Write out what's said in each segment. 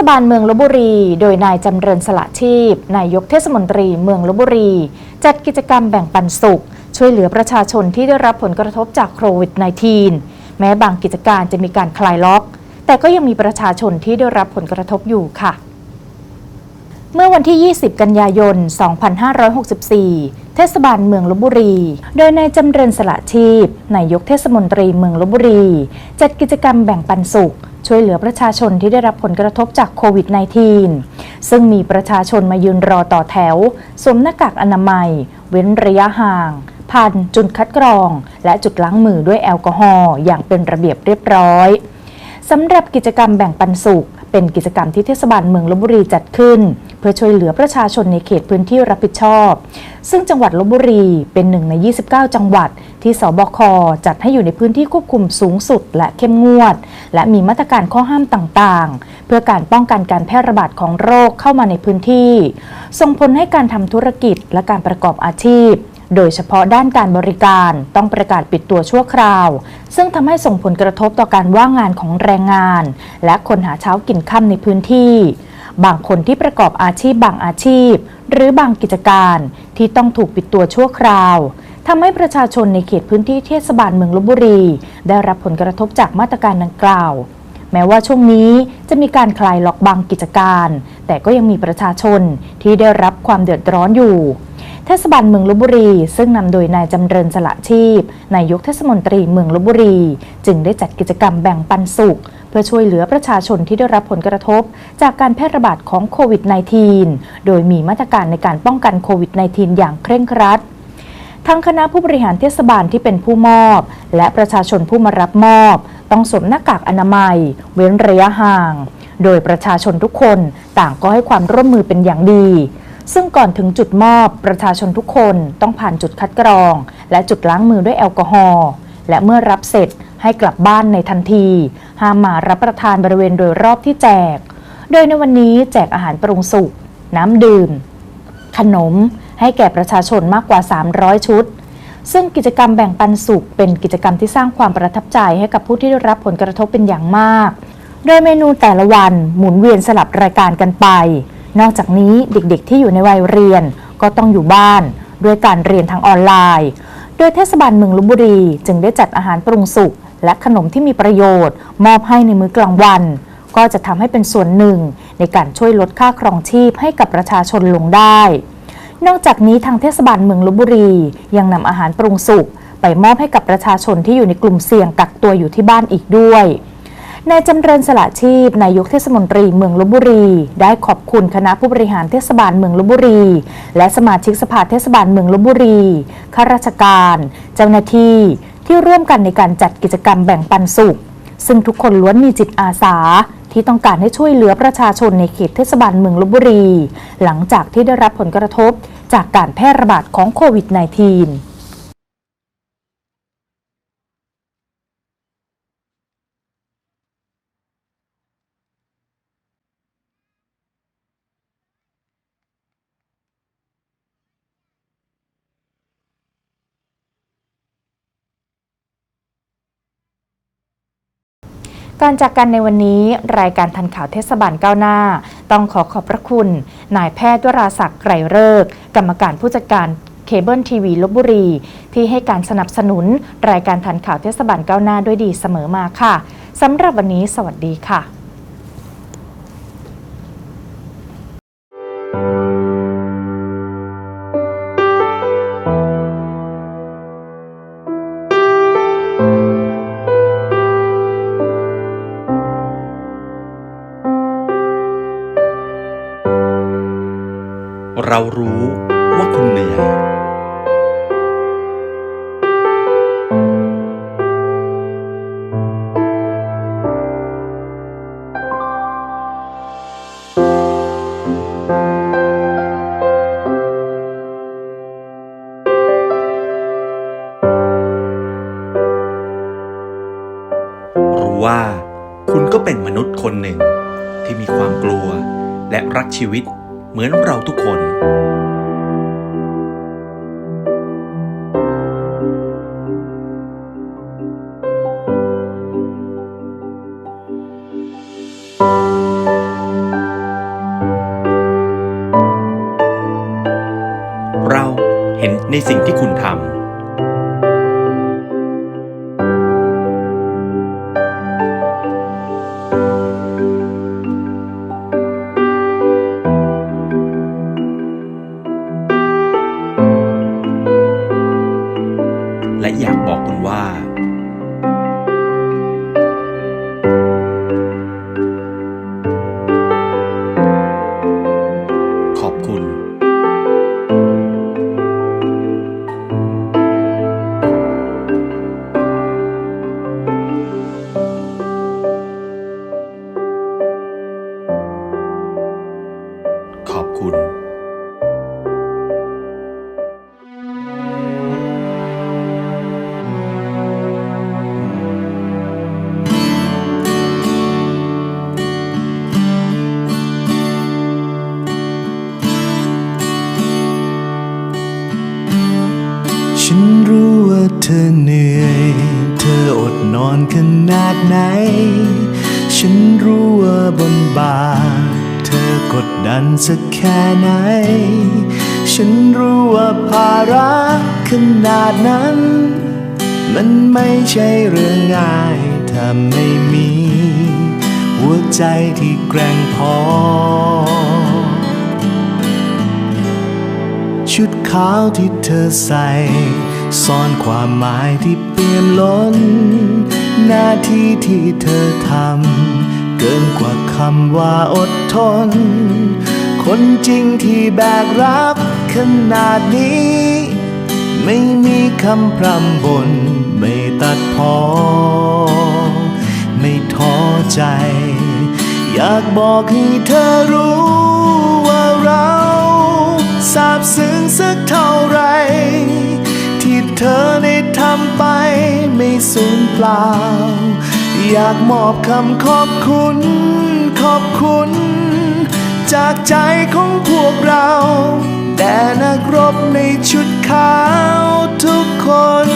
ศบาลเมืองลบบุรี โดยนายจำเริญสละชีพ นายกเทศมนตรีเมืองลบบุรี จัดกิจกรรมแบ่งปันสุข ช่วยเหลือประชาชนที่ได้รับผลกระทบจากโควิด -19 แม้บางกิจการจะมีการคลายล็อก แต่ก็ยังมีประชาชนที่ได้รับผลกระทบอยู่ค่ะ เมื่อวันที่ 20 กันยายน 2564 เทศบาลเมืองลบบุรี โดยนายจำเริญสละชีพนายกเทศมนตรีเมืองลบบุรี จัดกิจกรรมแบ่งปันสุข ช่วยเหลือประชาชนที่ได้รับผลกระทบจากโควิด -19 ซึ่งมีประชาชนมายืนรอต่อแถว สวมหน้ากากอนามัย เว้นระยะห่างผ่านจุดคัดกรอง และจุดล้างมือด้วยแอลกอฮอล์อย่างเป็นระเบียบเรียบร้อยสำหรับกิจกรรมแบ่งปันสุข เป็นกิจกรรมที่เทศบาลเมืองลบบุรีจัดขึ้น เพื่อช่วยเหลือประชาชนในเขตพื้นที่รับผิดชอบ ซึ่งจังหวัดลบบุรีเป็นหนึ่งใน 29 จังหวัด ที่สบคจัดให้อยู่ในพื้นที่ควบคุมสูงสุด และเข้มงวด และมีมาตรการข้อห้ามต่างๆ เพื่อการป้องกันการแพร่ระบาดของโรคเข้ามาในพื้นที่ ส่งผลให้การทำธุรกิจและการประกอบอาชีพโดยเฉพาะด้านการบริการต้องประกาศปิดตัวชั่วคราว ซึ่งทำให้ส่งผลกระทบต่อการว่างงานของแรงงาน และคนหาเช้ากินค่ำในพื้นที่ บางคนที่ประกอบอาชีพบางอาชีพ หรือบางกิจการที่ต้องถูกปิดตัวชั่วคราวทำให้ประชาชนในเขตพื้นที่เทศบาลเมืองลบบุรี ได้รับผลกระทบจากมาตรการดังกล่าว แม้ว่าช่วงนี้จะมีการคลายล็อกบางกิจการ แต่ก็ยังมีประชาชนที่ได้รับความเดือดร้อนอยู่ เทศบาลเมืองลบบุรี ซึ่งนำโดยนายจำเริญสละชีพนายกเทศมนตรีเมืองลบบุรี จึงได้จัดกิจกรรมแบ่งปันสุข เพื่อช่วยเหลือประชาชนที่ได้รับผลกระทบ จากการแพร่ระบาดของโควิด -19 โดยมีมาตรการในการป้องกันโควิด -19 อย่างเคร่งครัดทั้งคณะผู้บริหารเทศบาลที่เป็นผู้มอบ และประชาชนผู้มารับมอบ ต้องสวมหน้ากากอนามัย เว้นระยะห่าง โดยประชาชนทุกคนต่างก็ให้ความร่วมมือเป็นอย่างดี ซึ่งก่อนถึงจุดมอบ ประชาชนทุกคนต้องผ่านจุดคัดกรอง และจุดล้างมือด้วยแอลกอฮอล์และเมื่อรับเสร็จ ให้กลับบ้านในทันที ห้ามมารับประทานบริเวณโดยรอบที่แจก โดยในวันนี้แจกอาหารปรุงสุก น้ำดื่ม ขนม ให้แก่ประชาชนมากกว่า 300 ชุด ซึ่งกิจกรรมแบ่งปันสุข เป็นกิจกรรมที่สร้างความประทับใจให้กับผู้ที่ได้รับผลกระทบเป็นอย่างมาก โดยเมนูแต่ละวันหมุนเวียนสลับรายการกันไป นอกจากนี้เด็กๆ ที่อยู่ในวัยเรียนก็ต้องอยู่บ้าน ด้วยการเรียนทางออนไลน์ โดยเทศบาลเมืองลบบุรี จึงได้จัดอาหารปรุงสุก และขนมที่มีประโยชน์ มอบให้ในมื้อกลางวัน ก็จะทำให้เป็นส่วนหนึ่ง ในการช่วยลดค่าครองชีพให้กับประชาชนลงได้ นอกจากนี้ทางเทศบาลเมืองลบบุรี ยังนำอาหารปรุงสุกไปมอบให้กับประชาชนที่อยู่ในกลุ่มเสี่ยงกักตัวอยู่ที่บ้านอีกด้วย นายจำเริญสละชีพนายกเทศมนตรีเมืองลบบุรี ได้ขอบคุณคณะผู้บริหารเทศบาลเมืองลบบุรี และสมาชิกสภาเทศบาลเมืองลบบุรีข้าราชการ เจ้าหน้าที่ที่ร่วมกันในการจัดกิจกรรมแบ่งปันสุข ซึ่งทุกคนล้วนมีจิตอาสาที่ต้องการให้ช่วยเหลือประชาชนในเขตเทศบาลเมืองลบบุรี หลังจากที่ได้รับผลกระทบจากการแพร่ระบาดของโควิด -19 การจากกันในวันนี้ รายการทันข่าวเทศบาลก้าวหน้า ต้องขอขอบพระคุณ นายแพทย์วราศักดิ์ไกรเลิกกรรมการผู้จัดการเคเบิลทีวีลบบุรี ที่ให้การสนับสนุน รายการทันข่าวเทศบาลก้าวหน้าด้วยดีเสมอมาค่ะสำหรับวันนี้ สวัสดีค่ะ เรารู้ว่าคุณเหนื่อย รู้ว่าคุณก็เป็นมนุษย์คนหนึ่งที่มีความกลัวและรักชีวิต เหมือนเราทุกคน เราเห็นในสิ่งที่คุณทำ ขนาดไหน ฉันรู้ว่าบนบาเธอกดดันสักแค่ไหน ฉันรู้ว่าภาระขนาดนั้น มันไม่ใช่เรื่องง่ายถ้าไม่มี หัวใจที่แกร่งพอ ชุดขาวที่เธอใส่ซ่อนความหมายที่เปี่ยมล้น หน้าที่ที่เธอทำเกินกว่าคำว่าอดทน คนจริงที่แบกรับขนาดนี้ ไม่มีคำพร่ำบนไม่ตัดพอ ไม่ท้อใจ อยากบอกให้เธอรู้ว่าเราซาบซึ้งสักเท่าไร ที่เธอได้ทำไป สูญเปล่า อยากมอบคำขอบคุณ ขอบคุณ จากใจของพวกเราแด่นักรบในชุดขาวทุกคน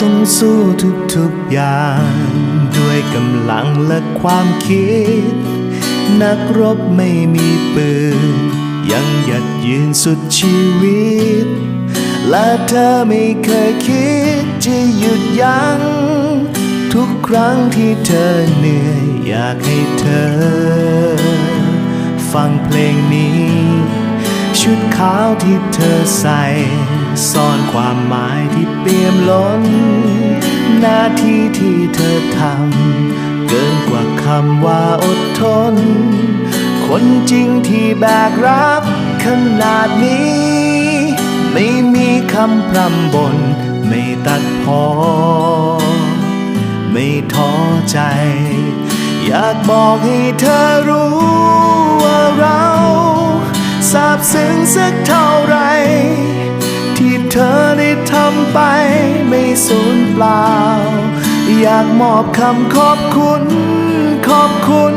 ต้องสู้ทุกๆอย่าง ด้วยกำลังและความคิด นักรบไม่มีปืน ยังหยัดยืนสุดชีวิต และเธอไม่เคยคิดจะหยุดยัง้งทุกครั้งที่เธอเหนื่อยอยากให้เธอ ฟังเพลงนี้ ชุดขาวที่เธอใส่ซ่อนความหมายที่เปี่ยมล้น หน้าที่ที่เธอทำเกินกว่า จริงที่แบกรับขนาดนี้ ไม่มีคำพร่ำบน ไม่ตัดพอ ไม่ท้อใจ อยากบอกให้เธอรู้ว่าเราซาบซึ้งสักเท่าไร ที่เธอได้ทำไปไม่สูญเปล่า อยากมอบคำขอบคุณ ขอบคุณ